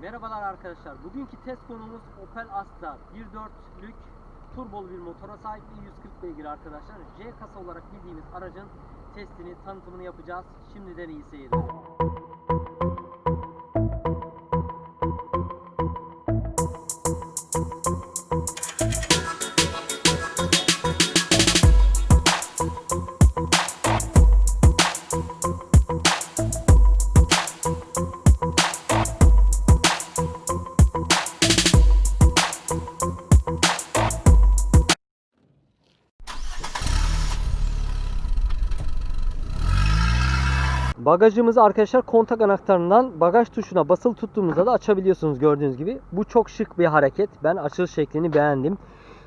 Merhabalar arkadaşlar. Bugünkü test konumuz Opel Astra 1.4'lük turbolu bir motora sahip ve 140 beygir arkadaşlar. J kasa olarak bildiğimiz aracın testini, tanıtımını yapacağız. Şimdiden iyi seyirler. Bagajımızı arkadaşlar kontak anahtarından bagaj tuşuna basılı tuttuğumuzda da açabiliyorsunuz gördüğünüz gibi. Bu çok şık bir hareket. Ben açılış şeklini beğendim.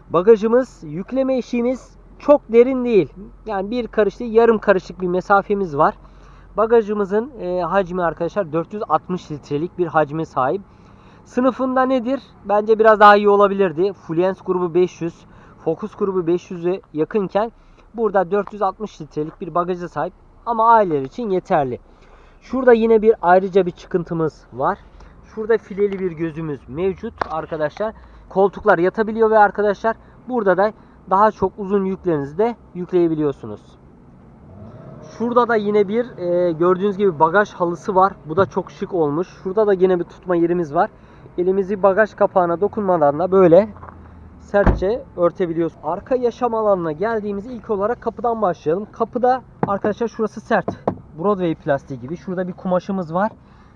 Bagajımız, yükleme eşiğimiz çok derin değil. Yani bir karış değil, yarım karışık bir mesafemiz var. Bagajımızın e, hacmi arkadaşlar 460 litrelik bir hacme sahip. Sınıfında nedir? Bence biraz daha iyi olabilirdi. Fluence grubu 500, Focus grubu 500'e yakınken burada 460 litrelik bir bagaja sahip ama aileler için yeterli. Şurada yine bir ayrıca bir çıkıntımız var. Şurada fileli bir gözümüz mevcut arkadaşlar. Koltuklar yatabiliyor ve arkadaşlar burada da daha çok uzun yüklerinizi de yükleyebiliyorsunuz. Şurada da yine bir e, gördüğünüz gibi bagaj halısı var. Bu da çok şık olmuş. Şurada da yine bir tutma yerimiz var. Elimizi bagaj kapağına dokunmadan da böyle sertçe örtebiliyoruz. Arka yaşam alanına geldiğimiz ilk olarak kapıdan başlayalım. Kapıda arkadaşlar şurası sert. Broadway plastiği gibi. Şurada bir kumaşımız var.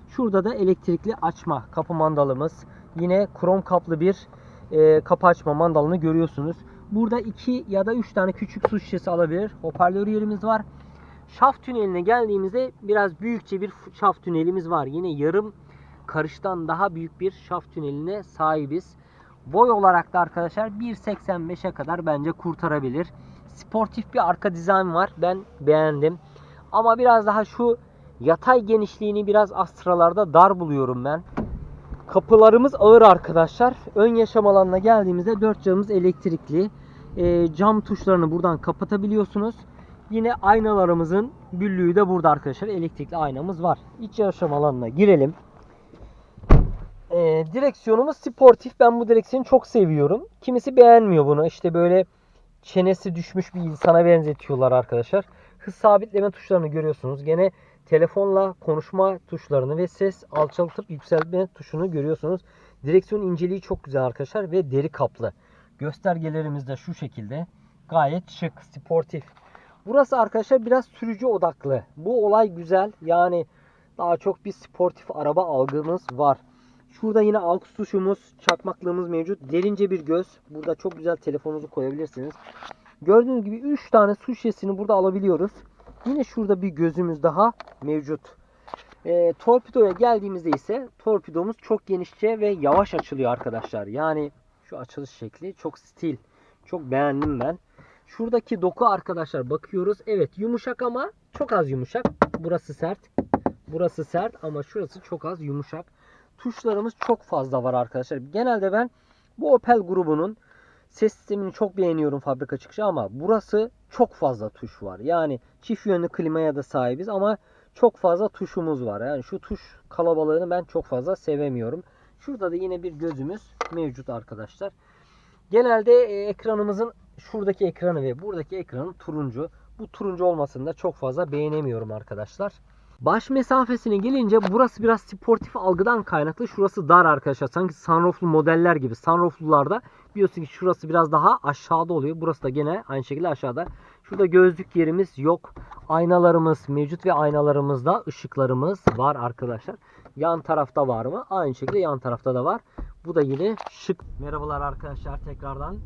Şurada da elektrikli açma kapı mandalımız. Yine krom kaplı bir e, kapı açma mandalını görüyorsunuz. Burada iki ya da üç tane küçük su şişesi alabilir. Hoparlör yerimiz var. Şaft tüneline geldiğimizde biraz büyükçe bir şaft tünelimiz var. Yine yarım karıştan daha büyük bir şaft tüneline sahibiz. Boy olarak da arkadaşlar 1.85'e kadar bence kurtarabilir. Sportif bir arka dizayn var. Ben beğendim. Ama biraz daha şu yatay genişliğini biraz Astra'larda dar buluyorum ben. Kapılarımız ağır arkadaşlar. Ön yaşam alanına geldiğimizde 4 camımız elektrikli. Ee, cam tuşlarını buradan kapatabiliyorsunuz. Yine aynalarımızın büllüğü de burada arkadaşlar. Elektrikli aynamız var. İç yaşam alanına girelim. Ee, direksiyonumuz sportif. Ben bu direksiyonu çok seviyorum. Kimisi beğenmiyor bunu. İşte böyle çenesi düşmüş bir insana benzetiyorlar arkadaşlar. Hız sabitleme tuşlarını görüyorsunuz. Gene telefonla konuşma tuşlarını ve ses alçaltıp yükseltme tuşunu görüyorsunuz. Direksiyon inceliği çok güzel arkadaşlar ve deri kaplı. Göstergelerimiz de şu şekilde. Gayet şık, sportif. Burası arkadaşlar biraz sürücü odaklı. Bu olay güzel. Yani daha çok bir sportif araba algımız var. Şurada yine AUX tuşumuz, çakmaklığımız mevcut. Derince bir göz. Burada çok güzel telefonunuzu koyabilirsiniz. Gördüğünüz gibi 3 tane su şişesini burada alabiliyoruz. Yine şurada bir gözümüz daha mevcut. E, torpidoya geldiğimizde ise torpidomuz çok genişçe ve yavaş açılıyor arkadaşlar. Yani şu açılış şekli çok stil. Çok beğendim ben. Şuradaki doku arkadaşlar bakıyoruz. Evet yumuşak ama çok az yumuşak. Burası sert. Burası sert ama şurası çok az yumuşak. Tuşlarımız çok fazla var arkadaşlar. Genelde ben bu Opel grubunun ses sistemini çok beğeniyorum fabrika çıkışı ama burası çok fazla tuş var. Yani çift yönlü klimaya da sahibiz ama çok fazla tuşumuz var. Yani şu tuş kalabalığını ben çok fazla sevemiyorum. Şurada da yine bir gözümüz mevcut arkadaşlar. Genelde e, ekranımızın şuradaki ekranı ve buradaki ekranın turuncu. Bu turuncu olmasını da çok fazla beğenemiyorum arkadaşlar. Baş mesafesine gelince burası biraz sportif algıdan kaynaklı. Şurası dar arkadaşlar. Sanki sunrooflu modeller gibi. Sunrooflularda biliyorsun ki şurası biraz daha aşağıda oluyor. Burası da gene aynı şekilde aşağıda. Şurada gözlük yerimiz yok. Aynalarımız mevcut ve aynalarımızda ışıklarımız var arkadaşlar. Yan tarafta var mı? Aynı şekilde yan tarafta da var. Bu da yine şık. Merhabalar arkadaşlar tekrardan.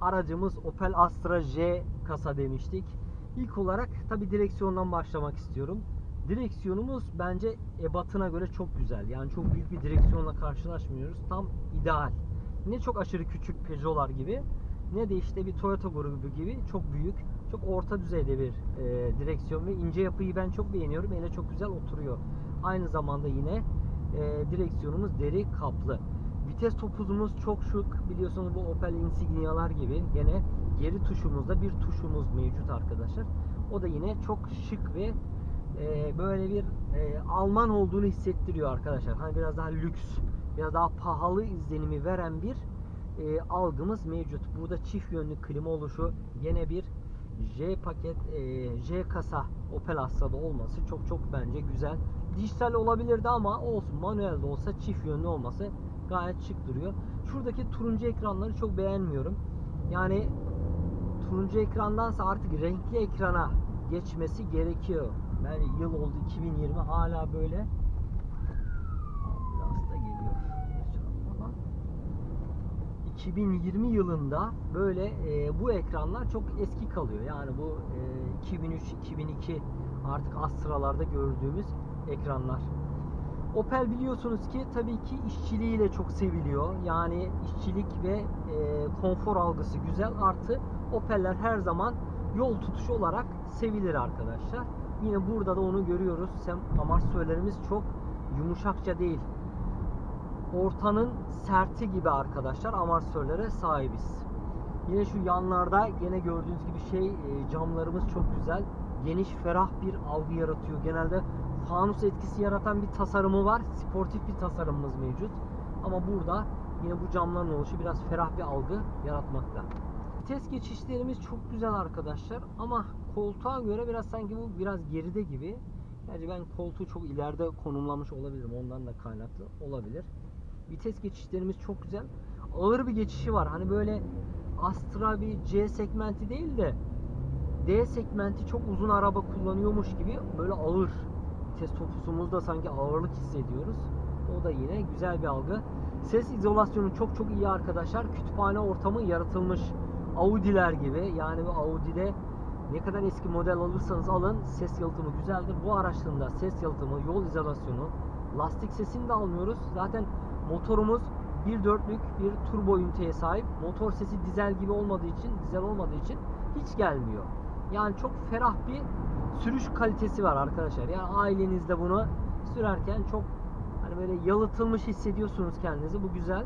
Aracımız Opel Astra J kasa demiştik. İlk olarak tabi direksiyondan başlamak istiyorum. Direksiyonumuz bence ebatına göre çok güzel. Yani çok büyük bir direksiyonla karşılaşmıyoruz. Tam ideal. Ne çok aşırı küçük Peugeot'lar gibi ne de işte bir Toyota grubu gibi çok büyük, çok orta düzeyde bir e, direksiyon ve ince yapıyı ben çok beğeniyorum. Ele çok güzel oturuyor. Aynı zamanda yine e, direksiyonumuz deri kaplı. Vites topuzumuz çok şık. Biliyorsunuz bu Opel Insignia'lar gibi. Gene geri tuşumuzda bir tuşumuz mevcut arkadaşlar. O da yine çok şık ve e, böyle bir e, Alman olduğunu hissettiriyor arkadaşlar. Hani biraz daha lüks ya daha pahalı izlenimi veren bir e, algımız mevcut. Burada çift yönlü klima oluşu gene bir J paket e, J kasa Opel Astra'da olması çok çok bence güzel. Dijital olabilirdi ama olsun manuel de olsa çift yönlü olması gayet şık duruyor. Şuradaki turuncu ekranları çok beğenmiyorum. Yani turuncu ekrandansa artık renkli ekrana geçmesi gerekiyor. Yani yıl oldu 2020 hala böyle. Ambulans da geliyor. Ama 2020 yılında böyle e, bu ekranlar çok eski kalıyor. Yani bu e, 2003-2002 artık Astra'larda gördüğümüz ekranlar. Opel biliyorsunuz ki tabii ki işçiliğiyle çok seviliyor. Yani işçilik ve e, konfor algısı güzel. Artı Opel'ler her zaman yol tutuşu olarak sevilir arkadaşlar. Yine burada da onu görüyoruz. Sem amortisörlerimiz çok yumuşakça değil. Ortanın serti gibi arkadaşlar amortisörlere sahibiz. Yine şu yanlarda gene gördüğünüz gibi şey e, camlarımız çok güzel. Geniş ferah bir algı yaratıyor. Genelde fanus etkisi yaratan bir tasarımı var. Sportif bir tasarımımız mevcut. Ama burada yine bu camların oluşu biraz ferah bir algı yaratmakta. Vites geçişlerimiz çok güzel arkadaşlar ama koltuğa göre biraz sanki bu biraz geride gibi. Gerçi ben koltuğu çok ileride konumlamış olabilirim. Ondan da kaynaklı olabilir. Vites geçişlerimiz çok güzel. Ağır bir geçişi var. Hani böyle Astra bir C segmenti değil de D segmenti çok uzun araba kullanıyormuş gibi böyle ağır. Vites topusumuzda sanki ağırlık hissediyoruz. O da yine güzel bir algı. Ses izolasyonu çok çok iyi arkadaşlar. Kütüphane ortamı yaratılmış. Audi'ler gibi. Yani bu Audi'de ne kadar eski model alırsanız alın ses yalıtımı güzeldir. Bu araçların da ses yalıtımı, yol izolasyonu, lastik sesini de almıyoruz. Zaten motorumuz 1.4'lük bir turbo üniteye sahip. Motor sesi dizel gibi olmadığı için, dizel olmadığı için hiç gelmiyor. Yani çok ferah bir sürüş kalitesi var arkadaşlar. Yani ailenizde bunu sürerken çok hani böyle yalıtılmış hissediyorsunuz kendinizi. Bu güzel.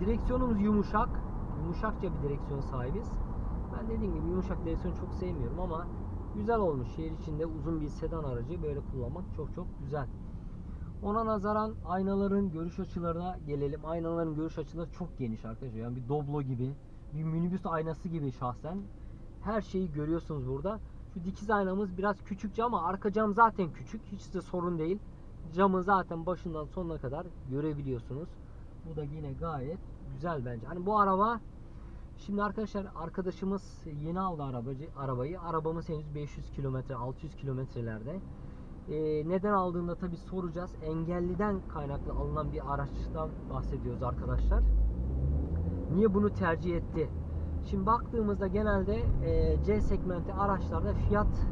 Direksiyonumuz yumuşak. Yumuşakça bir direksiyon sahibiz. Ben dediğim gibi yumuşak direksiyon çok sevmiyorum ama güzel olmuş. Şehir içinde uzun bir sedan aracı böyle kullanmak çok çok güzel. Ona nazaran aynaların görüş açılarına gelelim. Aynaların görüş açıları çok geniş arkadaşlar. Yani bir Doblo gibi, bir minibüs aynası gibi şahsen. Her şeyi görüyorsunuz burada. Şu dikiz aynamız biraz küçükçe ama arka cam zaten küçük. Hiç de sorun değil. Camı zaten başından sonuna kadar görebiliyorsunuz. Bu da yine gayet güzel bence. Hani bu araba Şimdi arkadaşlar arkadaşımız yeni aldı arabacı arabayı. Arabamız henüz 500 kilometre, 600 kilometrelerde. Ee, neden aldığında tabi soracağız. Engelliden kaynaklı alınan bir araçtan bahsediyoruz arkadaşlar. Niye bunu tercih etti? Şimdi baktığımızda genelde e, C segmenti araçlarda fiyat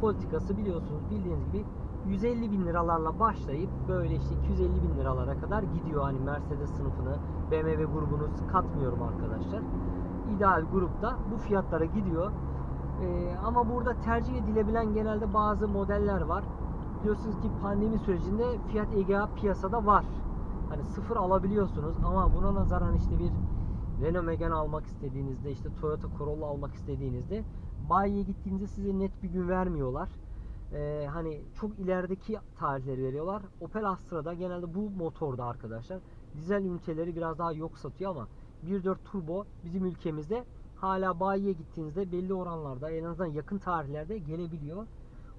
politikası biliyorsunuz bildiğiniz gibi 150 bin liralarla başlayıp böyle işte 250 bin liralara kadar gidiyor. Hani Mercedes sınıfını BMW grubunu katmıyorum arkadaşlar. İdeal grupta bu fiyatlara gidiyor. Ee, ama burada tercih edilebilen genelde bazı modeller var. Biliyorsunuz ki pandemi sürecinde Fiat Egea piyasada var. Hani sıfır alabiliyorsunuz ama buna nazaran işte bir Renault Megane almak istediğinizde işte Toyota Corolla almak istediğinizde bayiye gittiğinizde size net bir gün vermiyorlar. Ee, hani çok ilerideki tarihleri veriyorlar. Opel Astra'da genelde bu motorda arkadaşlar dizel üniteleri biraz daha yok satıyor ama 1.4 turbo bizim ülkemizde hala bayiye gittiğinizde belli oranlarda en azından yakın tarihlerde gelebiliyor.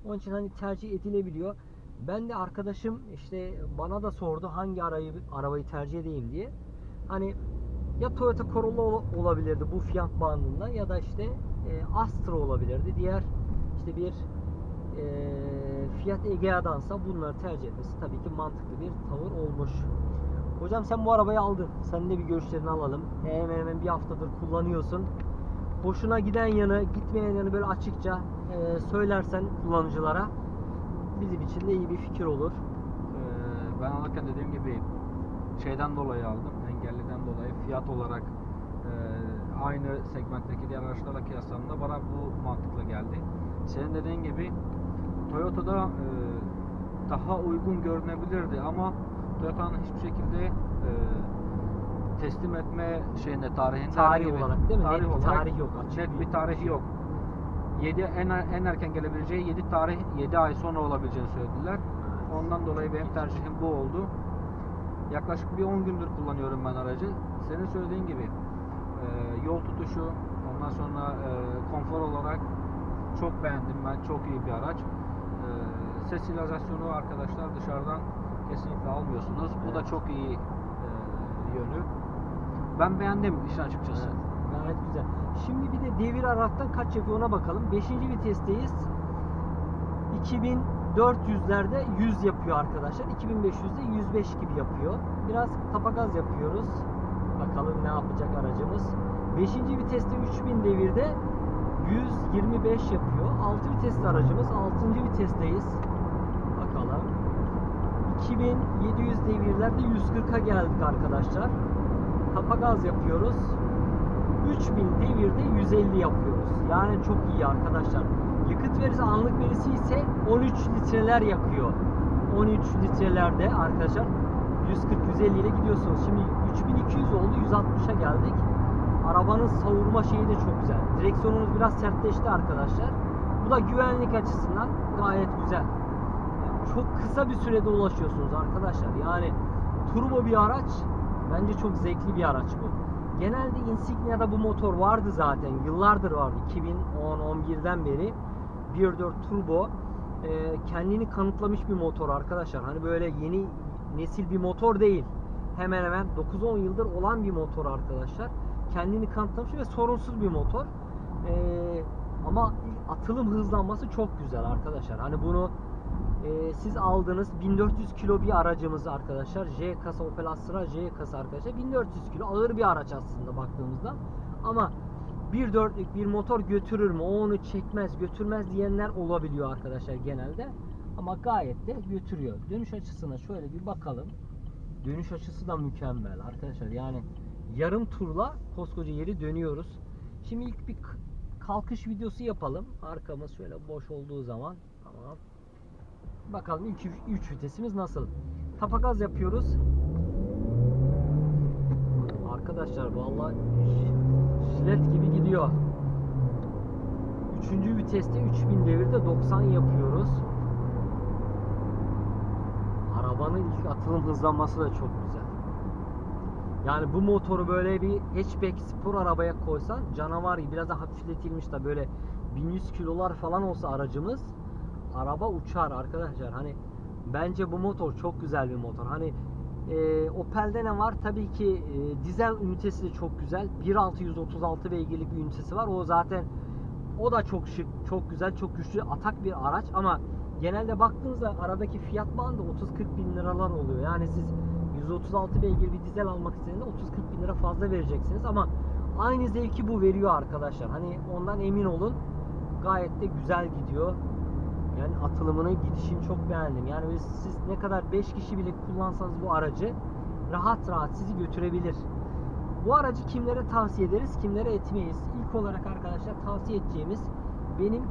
Onun için hani tercih edilebiliyor. Ben de arkadaşım işte bana da sordu hangi arabayı, arabayı tercih edeyim diye. Hani ya Toyota Corolla ol- olabilirdi bu fiyat bandında ya da işte e, Astra olabilirdi. Diğer işte bir e, Fiat Egea'dansa bunları tercih etmesi tabii ki mantıklı bir tavır olmuş. Hocam sen bu arabayı aldın. Sen de bir görüşlerini alalım. Hemen hemen bir haftadır kullanıyorsun. Hoşuna giden yanı, gitmeyen yanı böyle açıkça e, söylersen kullanıcılara bizim için de iyi bir fikir olur. Ee, ben alırken dediğim gibi şeyden dolayı aldım. Engelliden dolayı fiyat olarak e, aynı segmentteki diğer araçlarla kıyaslandığında bana bu mantıklı geldi. Senin dediğin gibi Toyota'da e, daha uygun görünebilirdi ama Toyota'nın hiçbir şekilde e, teslim etme şeyinde tarihinde Tarih olarak değil mi? Tarih Net bir olarak tarih yok, açık Net bir- bir tarihi yok. 7 en en erken gelebileceği 7 tarih 7 ay sonra olabileceğini söylediler. Ondan dolayı benim tercihim bu oldu. Yaklaşık bir 10 gündür kullanıyorum ben aracı. Senin söylediğin gibi e, yol tutuşu, ondan sonra e, konfor olarak çok beğendim ben. Çok iyi bir araç. E, ses ilazasyonu arkadaşlar dışarıdan kesinlikle almıyorsunuz. Bu da çok iyi e, yönü. Ben beğendim işin açıkçası. Evet, gayet güzel. Şimdi bir de devir aralıktan kaç yapıyor ona bakalım. 5. vitesteyiz. 2400'lerde 100 yapıyor arkadaşlar. 2500'de 105 gibi yapıyor. Biraz tapagaz yapıyoruz. Bakalım ne yapacak aracımız. 5. viteste 3000 devirde 125 yapıyor. 6 vitesli aracımız. 6. vitesteyiz. Bakalım. 2700 devirlerde 140'a geldik arkadaşlar. Tapagaz yapıyoruz. 3000 devirde 150 yapıyoruz. Yani çok iyi arkadaşlar. Yakıt verisi anlık verisi ise 13 litreler yakıyor. 13 litrelerde arkadaşlar 140-150 ile gidiyorsunuz. Şimdi 3200 oldu 160'a geldik. Arabanın savurma şeyi de çok güzel. Direksiyonunuz biraz sertleşti arkadaşlar. Bu da güvenlik açısından gayet güzel. Çok kısa bir sürede ulaşıyorsunuz arkadaşlar. Yani turbo bir araç bence çok zevkli bir araç bu. Genelde Insignia'da bu motor vardı zaten. Yıllardır vardı. 2010-11'den beri 1.4 turbo e, kendini kanıtlamış bir motor arkadaşlar. Hani böyle yeni nesil bir motor değil. Hemen hemen 9-10 yıldır olan bir motor arkadaşlar. Kendini kanıtlamış ve sorunsuz bir motor. E, ama atılım hızlanması çok güzel arkadaşlar. Hani bunu e, siz aldığınız 1400 kilo bir aracımız arkadaşlar. J kasa Opel Astra J kasa arkadaşlar. 1400 kilo ağır bir araç aslında baktığımızda. Ama 1.4'lük bir motor götürür mü? O onu çekmez, götürmez diyenler olabiliyor arkadaşlar genelde. Ama gayet de götürüyor. Dönüş açısına şöyle bir bakalım. Dönüş açısı da mükemmel arkadaşlar. Yani yarım turla koskoca yeri dönüyoruz. Şimdi ilk bir kalkış videosu yapalım. Arkamız şöyle boş olduğu zaman. Tamam. Bakalım ilk 3 vitesimiz nasıl? Tapagaz yapıyoruz. Arkadaşlar vallahi jilet gibi gidiyor. Üçüncü viteste 3000 devirde 90 yapıyoruz. Arabanın ilk atılım hızlanması da çok güzel. Yani bu motoru böyle bir hatchback spor arabaya koysan canavar gibi biraz da hafifletilmiş de böyle 1100 kilolar falan olsa aracımız araba uçar arkadaşlar. Hani bence bu motor çok güzel bir motor. Hani e, Opel'de ne var? Tabii ki e, dizel ünitesi de çok güzel. 1.636 beygirlik bir ünitesi var. O zaten o da çok şık, çok güzel, çok güçlü atak bir araç ama genelde baktığınızda aradaki fiyat bandı 30-40 bin liralar oluyor. Yani siz 136 beygir bir dizel almak istediğinde 30-40 bin lira fazla vereceksiniz ama aynı zevki bu veriyor arkadaşlar. Hani ondan emin olun. Gayet de güzel gidiyor. Yani atılımını, gidişini çok beğendim. Yani siz ne kadar 5 kişi bile kullansanız bu aracı rahat rahat sizi götürebilir. Bu aracı kimlere tavsiye ederiz, kimlere etmeyiz? İlk olarak arkadaşlar tavsiye edeceğimiz benim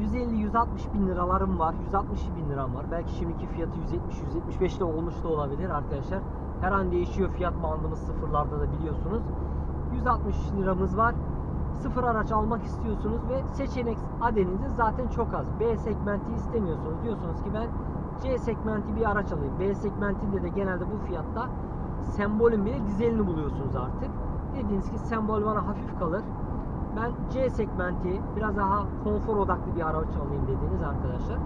150-160 bin liralarım var. 160 bin liram var. Belki şimdiki fiyatı 170-175 de olmuş da olabilir arkadaşlar. Her an değişiyor fiyat bandımız sıfırlarda da biliyorsunuz. 160 liramız var. Sıfır araç almak istiyorsunuz ve seçenek adediniz zaten çok az. B segmenti istemiyorsunuz. Diyorsunuz ki ben C segmenti bir araç alayım. B segmentinde de genelde bu fiyatta sembolün bile dizelini buluyorsunuz artık. Dediğiniz ki sembol bana hafif kalır. Ben C segmenti biraz daha konfor odaklı bir araç alayım dediğiniz arkadaşlar.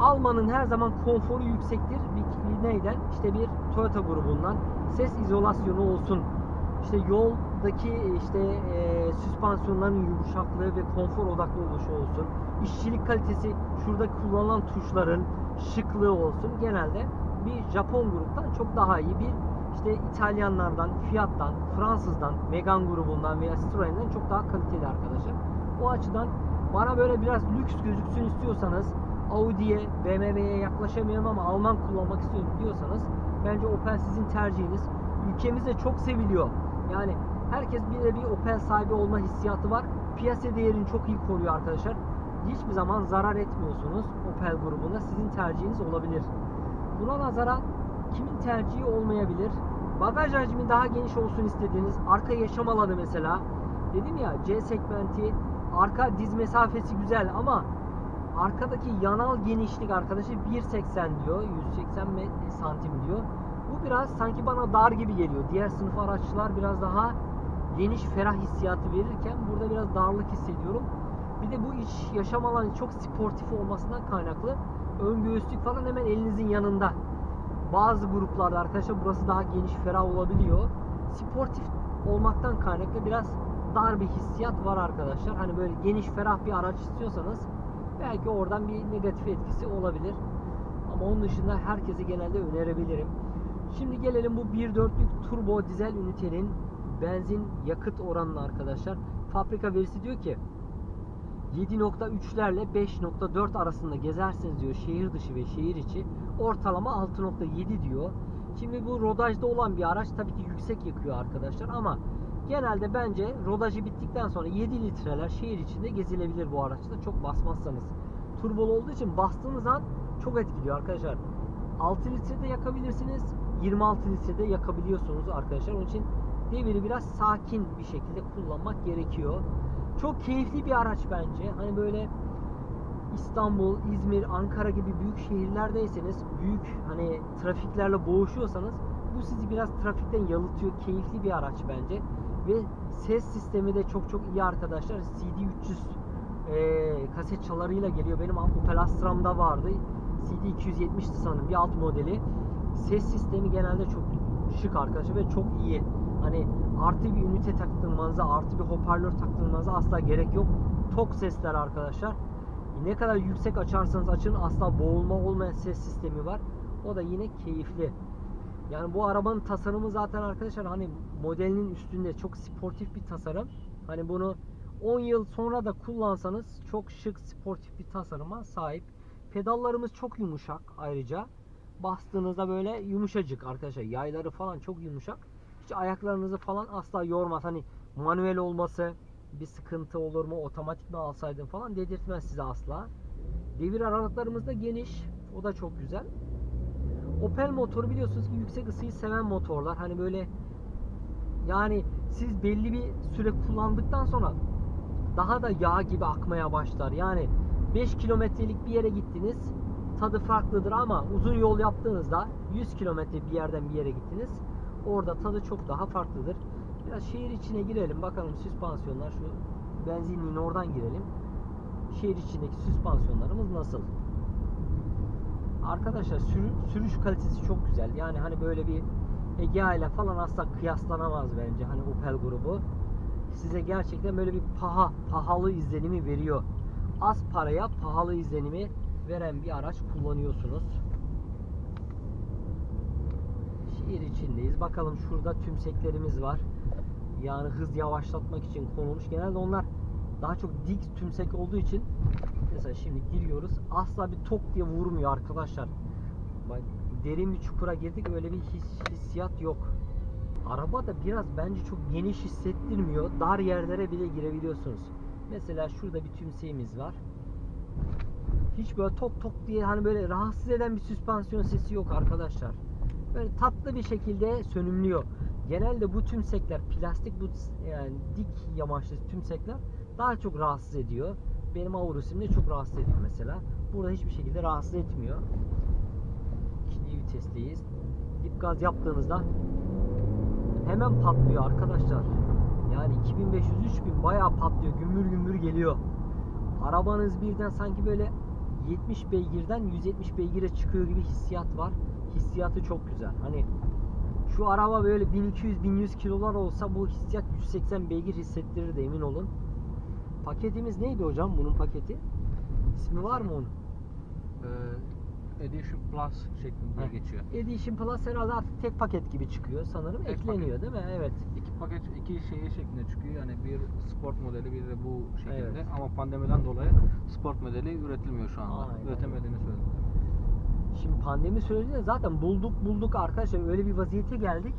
Almanın her zaman konforu yüksektir. Bir, neyden? İşte bir Toyota grubundan ses izolasyonu olsun. İşte yoldaki işte e, süspansiyonların yumuşaklığı ve konfor odaklı oluşu olsun. İşçilik kalitesi, şurada kullanılan tuşların şıklığı olsun. Genelde bir Japon gruptan çok daha iyi bir işte İtalyanlardan, Fiat'tan, Fransız'dan, Megane grubundan veya Citroen'den çok daha kaliteli arkadaşlar. O açıdan bana böyle biraz lüks gözüksün istiyorsanız Audi'ye, BMW'ye yaklaşamıyorum ama Alman kullanmak istiyorum diyorsanız bence Opel sizin tercihiniz. Ülkemizde çok seviliyor. Yani herkes bir de bir Opel sahibi olma hissiyatı var. Piyasa değerini çok iyi koruyor arkadaşlar. Hiçbir zaman zarar etmiyorsunuz Opel grubunda. Sizin tercihiniz olabilir. Buna nazaran kimin tercihi olmayabilir? Bagaj hacmi daha geniş olsun istediğiniz arka yaşam alanı mesela. Dedim ya C segmenti arka diz mesafesi güzel ama arkadaki yanal genişlik arkadaşı 1.80 diyor. 180 me- santim diyor. Bu biraz sanki bana dar gibi geliyor. Diğer sınıf araçlar biraz daha geniş, ferah hissiyatı verirken burada biraz darlık hissediyorum. Bir de bu iç yaşam alanı çok sportif olmasından kaynaklı ön göğüslük falan hemen elinizin yanında. Bazı gruplarda arkadaşlar burası daha geniş, ferah olabiliyor. Sportif olmaktan kaynaklı biraz dar bir hissiyat var arkadaşlar. Hani böyle geniş, ferah bir araç istiyorsanız belki oradan bir negatif etkisi olabilir. Ama onun dışında herkese genelde önerebilirim. Şimdi gelelim bu 1.4'lük turbo dizel ünitenin benzin yakıt oranına arkadaşlar. Fabrika verisi diyor ki 7.3'lerle 5.4 arasında gezersiniz diyor şehir dışı ve şehir içi. Ortalama 6.7 diyor. Şimdi bu rodajda olan bir araç tabii ki yüksek yakıyor arkadaşlar ama genelde bence rodajı bittikten sonra 7 litreler şehir içinde gezilebilir bu araçta çok basmazsanız. Turbolu olduğu için bastığınız an çok etkiliyor arkadaşlar. 6 litrede yakabilirsiniz. 26 litrede yakabiliyorsunuz arkadaşlar. Onun için deviri biraz sakin bir şekilde kullanmak gerekiyor. Çok keyifli bir araç bence. Hani böyle İstanbul, İzmir, Ankara gibi büyük şehirlerdeyseniz, büyük hani trafiklerle boğuşuyorsanız bu sizi biraz trafikten yalıtıyor. Keyifli bir araç bence. Ve ses sistemi de çok çok iyi arkadaşlar. CD300 e, kaset çalarıyla geliyor. Benim Opel Astra'mda vardı. CD270'ti sanırım bir alt modeli. Ses sistemi genelde çok şık arkadaşlar ve çok iyi. Hani artı bir ünite taktırmanıza, artı bir hoparlör taktırmanıza asla gerek yok. Tok sesler arkadaşlar. Ne kadar yüksek açarsanız açın asla boğulma olmayan ses sistemi var. O da yine keyifli. Yani bu arabanın tasarımı zaten arkadaşlar hani modelinin üstünde çok sportif bir tasarım. Hani bunu 10 yıl sonra da kullansanız çok şık sportif bir tasarıma sahip. Pedallarımız çok yumuşak ayrıca. Bastığınızda böyle yumuşacık arkadaşlar. Yayları falan çok yumuşak. Ayaklarınızı falan asla yormaz. Hani manuel olması bir sıkıntı olur mu? Otomatik mi alsaydım falan dedirtmez size asla. Devir aralıklarımız da geniş. O da çok güzel. Opel motoru biliyorsunuz ki yüksek ısıyı seven motorlar. Hani böyle yani siz belli bir süre kullandıktan sonra daha da yağ gibi akmaya başlar. Yani 5 kilometrelik bir yere gittiniz tadı farklıdır ama uzun yol yaptığınızda 100 kilometre bir yerden bir yere gittiniz orada tadı çok daha farklıdır. Biraz şehir içine girelim bakalım süspansiyonlar şu benzinliğin oradan girelim. Şehir içindeki süspansiyonlarımız nasıl? Arkadaşlar sürü- sürüş kalitesi çok güzel. Yani hani böyle bir Egea ile falan asla kıyaslanamaz bence hani Opel grubu. Size gerçekten böyle bir paha, pahalı izlenimi veriyor. Az paraya pahalı izlenimi veren bir araç kullanıyorsunuz. Şehir içindeyiz. Bakalım şurada tümseklerimiz var. Yani hız yavaşlatmak için konulmuş. Genelde onlar daha çok dik tümsek olduğu için mesela şimdi giriyoruz. Asla bir tok diye vurmuyor arkadaşlar. Bak derin bir çukura girdik öyle bir his, hissiyat yok. Araba da biraz bence çok geniş hissettirmiyor. Dar yerlere bile girebiliyorsunuz. Mesela şurada bir tümseğimiz var. Hiç böyle tok tok diye hani böyle rahatsız eden bir süspansiyon sesi yok arkadaşlar. Böyle tatlı bir şekilde sönümlüyor. Genelde bu tümsekler plastik bu yani dik yamaçlı tümsekler daha çok rahatsız ediyor. Benim Aurus'imde çok rahatsız ediyor mesela. Burada hiçbir şekilde rahatsız etmiyor. İkinci vitesteyiz. Dip gaz yaptığınızda hemen patlıyor arkadaşlar. Yani 2500-3000 bayağı patlıyor. Gümbür gümbür geliyor. Arabanız birden sanki böyle 70 beygirden 170 beygire çıkıyor gibi hissiyat var. Hissiyatı çok güzel. Hani şu araba böyle 1200-1100 kilolar olsa bu hissiyat 180 beygir hissettirir de emin olun. Paketimiz neydi hocam bunun paketi? İsmi var mı onun? Ee, Edition Plus şeklinde Heh. geçiyor. Edition Plus herhalde artık tek paket gibi çıkıyor sanırım. Tek Ekleniyor paket. değil mi? Evet. İki paket, iki şehir şeklinde çıkıyor. Yani bir sport modeli, bir de bu şekilde. Evet. Ama pandemiden dolayı sport modeli üretilmiyor şu anda. Aynen. Üretemediğini söylediler. Şimdi pandemi sürecinde zaten bulduk bulduk arkadaşlar öyle bir vaziyete geldik.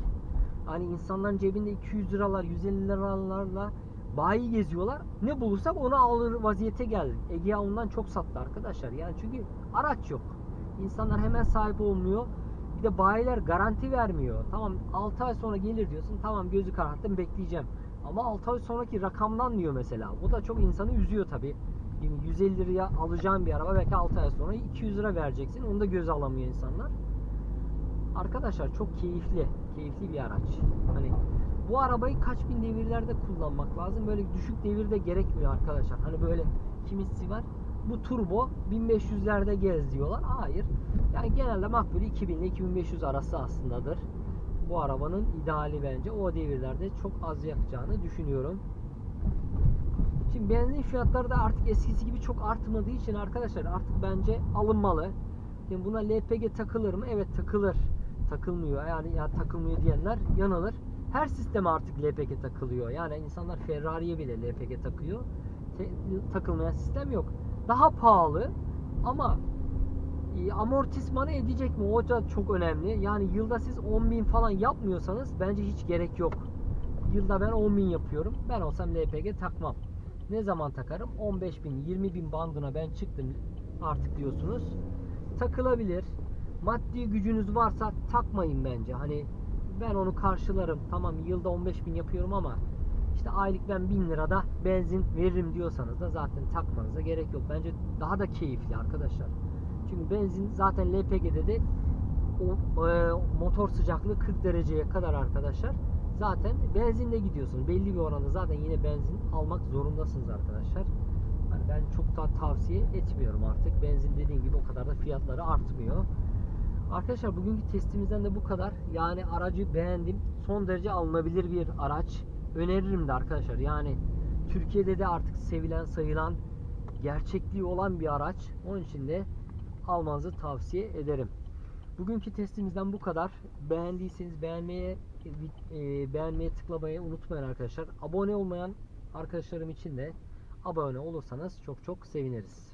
Hani insanların cebinde 200 liralar 150 liralarla bayi geziyorlar. Ne bulursak onu alır vaziyete geldik. Egea ondan çok sattı arkadaşlar. Yani çünkü araç yok. İnsanlar hemen sahip olmuyor. Bir de bayiler garanti vermiyor. Tamam 6 ay sonra gelir diyorsun. Tamam gözü kararttım bekleyeceğim. Ama 6 ay sonraki rakamdan diyor mesela. O da çok insanı üzüyor tabi. 150 liraya alacağın bir araba belki 6 ay sonra 200 lira vereceksin. Onu da göze alamıyor insanlar. Arkadaşlar çok keyifli, keyifli bir araç. Hani bu arabayı kaç bin devirlerde kullanmak lazım. Böyle düşük devirde gerekmiyor arkadaşlar. Hani böyle kimisi var. Bu turbo 1500'lerde gez diyorlar. Hayır. Yani genelde makbulü 2000 ile 2500 arası aslındadır. Bu arabanın ideali bence. O devirlerde çok az yakacağını düşünüyorum. Şimdi benzin fiyatları da artık eskisi gibi çok artmadığı için arkadaşlar artık bence alınmalı. Şimdi buna LPG takılır mı? Evet takılır. Takılmıyor. Yani ya takılmıyor diyenler yanılır. Her sisteme artık LPG takılıyor. Yani insanlar Ferrari'ye bile LPG takıyor. Takılmayan sistem yok. Daha pahalı ama e, amortismanı edecek mi? O da çok önemli. Yani yılda siz 10 bin falan yapmıyorsanız bence hiç gerek yok. Yılda ben 10 bin yapıyorum. Ben olsam LPG takmam. Ne zaman takarım? 15 bin, 20 bin bandına ben çıktım artık diyorsunuz. Takılabilir. Maddi gücünüz varsa takmayın bence. Hani ben onu karşılarım. Tamam yılda 15 bin yapıyorum ama işte aylık ben 1000 lirada benzin veririm diyorsanız da zaten takmanıza gerek yok. Bence daha da keyifli arkadaşlar. Çünkü benzin zaten LPG'de de o, e, motor sıcaklığı 40 dereceye kadar arkadaşlar. Zaten benzinle gidiyorsunuz. Belli bir oranda zaten yine benzin almak zorundasınız arkadaşlar. Hani ben çok da tavsiye etmiyorum artık. Benzin dediğim gibi o kadar da fiyatları artmıyor. Arkadaşlar bugünkü testimizden de bu kadar. Yani aracı beğendim. Son derece alınabilir bir araç. Öneririm de arkadaşlar. Yani Türkiye'de de artık sevilen sayılan gerçekliği olan bir araç. Onun için de almanızı tavsiye ederim. Bugünkü testimizden bu kadar. Beğendiyseniz beğenmeye e, beğenmeye tıklamayı unutmayın arkadaşlar. Abone olmayan arkadaşlarım için de abone olursanız çok çok seviniriz.